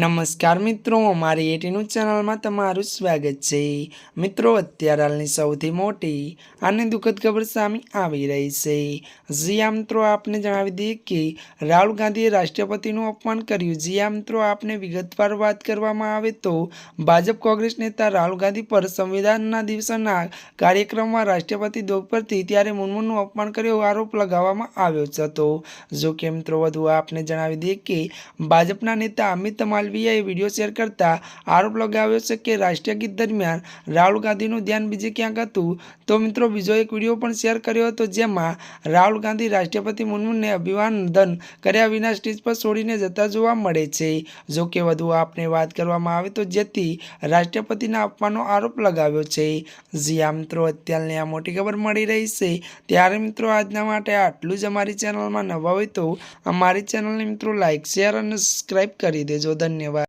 નમસ્કાર મિત્રો, અમારી એટીનું ચેનલમાં તમારું સ્વાગત છે. મિત્રો, અત્યારે હાલની સૌથી મોટી અને દુઃખદ ખબર સામે આવી રહી છે. જીયા મિત્રો, આપને જણાવી દઈએ કે રાહુલ ગાંધીએ રાષ્ટ્રપતિનું અપમાન કર્યું. જીયા મિત્રો, આપને વિગતવાર વાત કરવામાં આવે તો ભાજપ કોંગ્રેસ નેતા રાહુલ ગાંધી પર સંવિધાનના દિવસના કાર્યક્રમમાં રાષ્ટ્રપતિ દ્રૌપદી ત્યારે મુર્મુનું અપમાન કર્યો આરોપ લગાવવામાં આવ્યો હતો. જો કે, મિત્રો, વધુ આપને જણાવી દઈએ કે ભાજપના નેતા અમિત માલવીયાએ વીડિયો શેર કરતા આરોપ લગાવ્યો છે કે રાષ્ટ્રીય ગીત દરમિયાન રાહુલ ગાંધીનું ધ્યાન બીજે ક્યાંક હતું? તો મિત્રો, બીજો એક વીડિયો પણ શેર કર્યો હતો જેમાં રાહુલ ગાંધી રાષ્ટ્રપતિ મુર્મુને અભિવાદન કર્યા વિના સ્ટેજ પર છોડીને જતા જોવા મળે છે. જો કે વધુ આપને વાત કરવામાં આવે તો જેથી રાષ્ટ્રપતિના અપમાનનો આરોપ લગાવ્યો છે. જી મિત્રો, અત્યારની આ મોટી ખબર મળી રહી છે. ત્યારે મિત્રો, આજના માટે આટલું જ અમારી ચેનલમાં નવા હોય તો અમારી ચેનલને મિત્રો, લાઈક, શેર અને સબસ્ક્રાઈબ કરી દેજો. ધન્યવાદ. धन्यवाद